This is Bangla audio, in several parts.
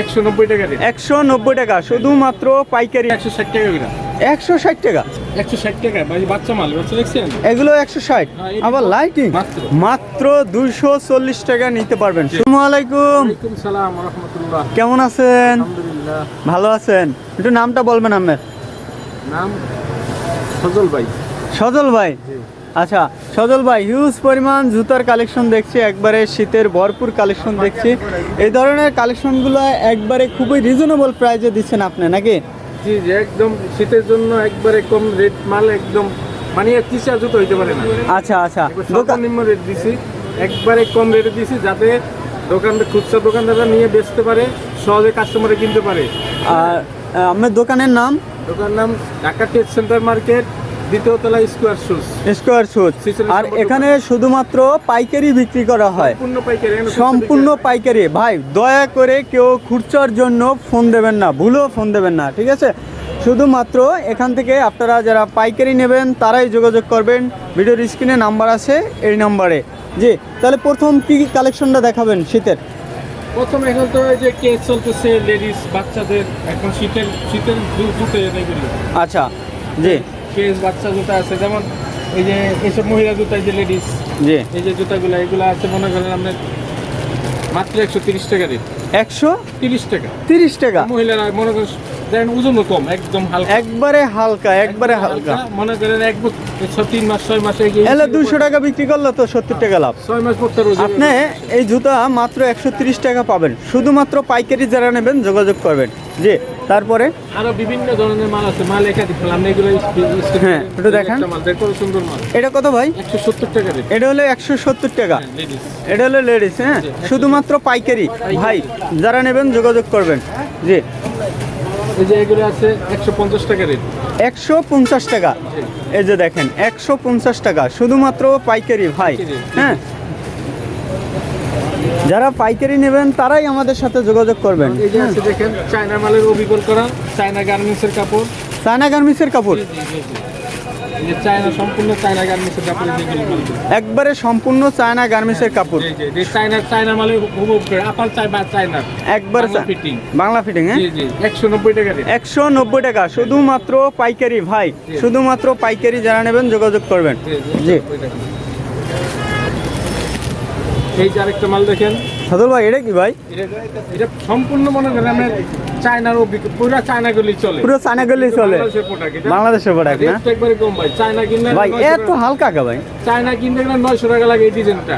একশো নব্বই টাকা রেট। একশো নব্বই টাকা শুধুমাত্র পাইকারি। একশো ষাট টাকা করে। একশো ষাট টাকা? একশো ষাট টাকা ভাই বাচ্চা মাল বাচ্চা দেখছেন? এগুলো একশো ষাট? হ্যাঁ, এই আবার লাইটিং মাত্র। মাত্র দুইশো চল্লিশ টাকা নিতে পারবেন। আসসালামু আলাইকুম। ওয়ালাইকুম সালাম রহমতুল্লাহ। কেমন আছেন? আলহামদুলিল্লাহ। ভালো আছেন? একটু নামটা বলবেন আপনার। নাম ফজল ভাই। সজল ভাই? আচ্ছা সজল ভাই হিউজ পরিমাণ জুতার কালেকশন দেখছি একবারে শীতের ভরপুর কালেকশন দেখছি। এই ধরনের কালেকশনগুলো একবারে খুবই রিজনেবল প্রাইজে দিচ্ছেন আপনি নাকি? জি জি একদম শীতের জন্য একবারে কম রেট মাল একদম মানে তিসা জুতো হইতে পারে না। আচ্ছা আচ্ছা। সর্বনিম্ন রেট দিছি একবারে কম রেটে দিছি যাতে দোকানদার খুচরা দোকানদাররা নিয়ে বেচতে পারে সহজে কাস্টমারে কিনতে পারে। আর আপনার দোকানের নাম? দোকানের নাম ঢাকা টেট সেন্টার মার্কেট দ্বিতীয় তলা স্কোয়ার শুজ স্কোয়ার শুট আর এখানে শুধুমাত্র পাইকারি বিক্রি করা হয়। সম্পূর্ণ পাইকারি সম্পূর্ণ পাইকারি। ভাই দয়া করে কেউ খুচরার জন্য ফোন দেবেন না ভুলেও ফোন দেবেন না ঠিক আছে? শুধুমাত্র এখান থেকে আপনারা যারা পাইকারি নেবেন তারাই যোগাযোগ করবেন। ভিডিওর স্ক্রিনে নাম্বার আছে এই নাম্বারে। জি তাহলে প্রথম কি কালেকশনটা দেখাবেন শীতের? প্রথম এখন তো এই যে কেস চলতেছে লেডিস বাচ্চাদের এখন শীতের শীতের আচ্ছা জি। কেস বাচ্চা জুতা আছে যেমন এই যে এইসব মহিলা জুতা যে লেডিস জি। এই যে জুতাগুলো এগুলো আছে মনে করেন আপনার মাত্র একশো তিরিশ টাকা রেট একশো তিরিশ টাকা। তিরিশ টাকা? মহিলারা মনে করেন দেখেন ওজনও কম একদম হালকা। একবারে হালকা একবারে হালকা। মনে করেন এক বছর তিন মাস ছয় মাসে এলে দুশো টাকা বিক্রি করলে তো সত্তর টাকা লাভ। ছয় মাস পড়তে আপনি এই জুতা মাত্র একশো তিরিশ টাকা পাবেন। শুধুমাত্র পাইকারি যারা নেবেন যোগাযোগ করবেন। জি তারপরে? আরও বিভিন্ন ধরনের মাল আছে মাল একা দিতে আমরা এগুলো হ্যাঁ, একটু দেখান। সুন্দর মাল। এটা কত ভাই? একশো সত্তর টাকা রেট। এটা হলো একশো সত্তর টাকা। এটা হলো লেডিস হ্যাঁ? শুধুমাত্র পাইকারি। ভাই যারা নেবেন যোগাযোগ করবেন। জি। এই যে এগুলো আছে একশো পঞ্চাশ টাকা রেট। একশো পঞ্চাশ টাকা। এই যে দেখেন একশো পঞ্চাশ টাকা শুধুমাত্র পাইকারি ভাই। হ্যাঁ? যারা পাইকারি নেবেন তারাই আমাদের সাথে যোগাযোগ করবেন। এই যে আছে দেখেন চায়না মালের অবিকল করা চায়না গার্মেন্টসের কাপড়। চায়না গার্মেন্টসের কাপড়? চায়না সম্পূর্ণ চায়না গার্মেন্টসের কাপড় একবারে সম্পূর্ণ চায়না গার্মেন্টসের কাপড়। জি জি চায়না চায়না মালের হুবহু করে আপাল চায়না একবার বাংলা বাংলা ফিটিং হ্যাঁ? একশো নব্বই টাকা একশো নব্বই টাকা শুধুমাত্র পাইকারি ভাই শুধুমাত্র পাইকারি যারা নেবেন যোগাযোগ করবেন। জি জি জি। 90 টাকা। এই যে আরেকটা মাল দেখেন। সাদুল ভাই এটা কি ভাই? এটা- সম্পূর্ণ মনে করেন চায়নার পুরো চায়না গুলি চলে। পুরো চায়না গলি চলে। বাংলাদেশের প্রোডাক্ট না? একবারে কম ভাই চায়না কিনলে ভাই এত হালকা কা ভাই। চায়না গেলে নয়শো টাকা লাগে এই ডিজাইনটা।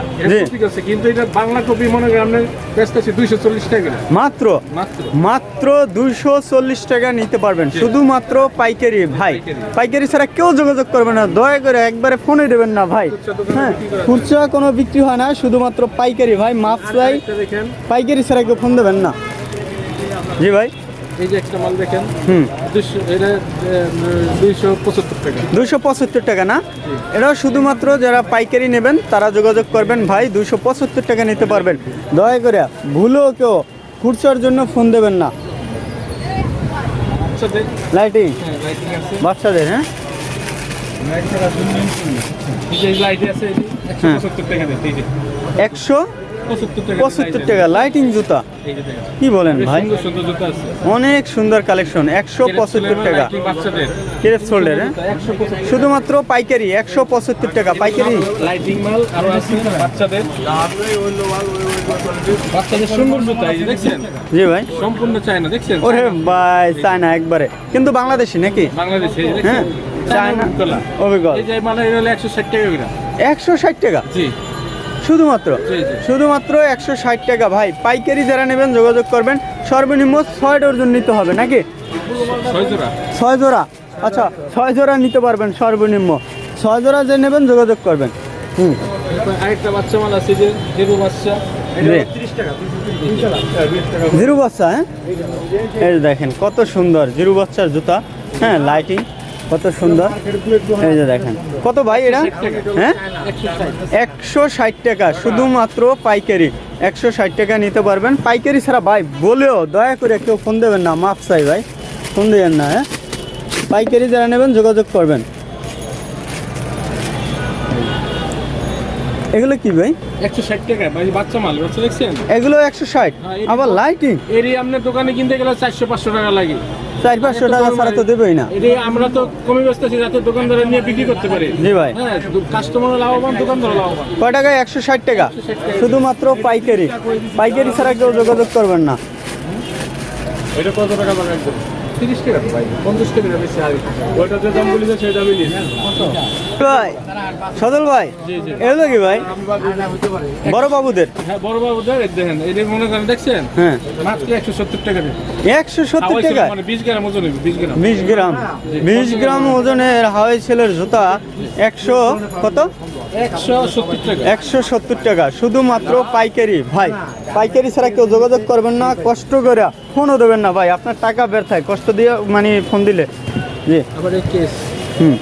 আছে কিন্তু এটা বাংলা কপি মনে করেন ব্যস্ত আছি দুইশো চল্লিশ টাকা মাত্র? মাত্র। মাত্র দুইশো চল্লিশ টাকা নিতে পারবেন। শুধুমাত্র পাইকারি ভাই। পাইকারি। ছাড়া কেউ যোগাযোগ করবে না। দয়া করে একবারে ফোনে দেবেন না ভাই। হ্যাঁ। খুচরা কোনো বিক্রি হয় না শুধুমাত্র পাইকারি ভাই। মাপ আর চাই। পাইকারি ছাড়া কেউ ফোন দেবেন না। জি ভাই। এই যে একটা মাল দেখেন হুম। এটা দুইশো পঁচাত্তর টাকা। দুইশো পঁচাত্তর টাকা না? এটাও শুধুমাত্র যারা পাইকারি নেবেন তারা যোগাযোগ করবেন। ভাই দুইশো পঁচাত্তর টাকা নিতে পারবেন। দয়া করে ভুলেও কেউ খুচরার জন্য ফোন দেবেন না। লাইটিং হ্যাঁ বাচ্চাদের হ্যাঁ? এই যে লাইটে আছে এই যে একশো হ্যাঁ। পঁচাত্তর টাকা টাকা টাকা লাইটিং জুতা। কি বলেন ভাই? অনেক সুন্দর কালেকশন একশো পঁচাত্তর টাকা। লাইটিং শোল্ডার হ্যাঁ? একশো পঁচাত্তর শুধুমাত্র পাইকারি একশো পঁচাত্তর টাকা পাইকারি। লাইটিং মাল আরও আছে বাচ্চাদের। বাচ্চাদের সুন্দর জুতা এই দেখছেন? জি ভাই। সম্পূর্ণ চায়না দেখছেন? ওরে ভাই চায়না একবারে। কিন্তু বাংলাদেশি নাকি? বাংলাদেশে হ্যাঁ চায়না চায়না অবিকল এই যে মানে এটা হলো একশো ষাট টাকা করে। একশো ষাট টাকা? জি। শুধুমাত্র। শুধুমাত্র একশো ষাট টাকা। ভাই পাইকারি যারা নেবেন যোগাযোগ করবেন। সর্বনিম্ন ছয় ডর্জন নিতে হবে নাকি? ছয় জোড়া। ছয় জোড়া? আচ্ছা ছয় জোড়া নিতে পারবেন সর্বনিম্ন। ছয় জোড়া যে নেবেন যোগাযোগ করবেন। হুম। আরেকটা বাচ্চা মাল আছে যে দেবু বাচ্চা। জিরু বাচ্চা হ্যাঁ? এই দেখেন কত সুন্দর জিরু বাচ্চার জুতা হ্যাঁ লাইটিং। কত সুন্দর। এই যে দেখেন। কত ভাই এটা? হ্যাঁ? একশো ষাট টাকা, শুধুমাত্র পাইকারি। একশো ষাট টাকা নিতে পারবেন। পাইকারি ছাড়া ভাই, বলেও দয়া করে কেউ ফোন দেবেন না মাপ চাই ভাই। ফোন দেবেন না হ্যাঁ? পাইকারি যারা নেবেন, যোগাযোগ করবেন। এগুলো কি ভাই? একশো ষাট টাকা ভাই বাচ্চা মাল বাচ্চা দেখছেন? এগুলো একশো ষাট। হ্যাঁ, এই- আবার লাইটিং এরই আপনার দোকানে কিনতে গেলে চারশো পাঁচশো টাকা লাগে। চার পাঁচশো টাকা ছাড়া তো দেবেই না। এটি আমরা তো কমে বেচতেছি যাতে দোকানদারা নিয়ে বিক্রি করতে পারে। জি ভাই। হ্যাঁ কাস্টমার লাভবান দোকানদার লাভবান। কয় টাকায় একশো ষাট টাকা? শুধুমাত্র পাইকারি। পাইকারি ছাড়া কেউ যোগাযোগ করবেন না। এটা কত টাকা একদম? তিরিশ টাকা ভাই পঞ্চাশ টাকা বেশি আর ওইটা যে দাম বলেছে সেই দামই ভাই সদল ভাই জি, জি। এগুলো কি ভাই? বড় বাবুদের? হ্যাঁ বড় বাবু দেখ দেখেন এটা মনে করেন দেখছেন? হ্যাঁ। মাত্র একশো সত্তর টাকা একশো সত্তর টাকা মানে বিশ গ্রাম ওজন বিশ গ্রাম। বিশ গ্রাম। বিশ গ্রাম ওজনের হাওয়াই ছেলের জুতা একশো কত? একশো সত্তর টাকা। শুধুমাত্র পাইকারি। ভাই পাইকারি ছাড়া কেউ যোগাযোগ করবেন না কষ্ট করে ফোনও দেবেন না ভাই। আপনার টাকা ব্যর্থায় কষ্ট দিয়ে মানে ফোন দিলে। জি। আবার এই কেস হুম।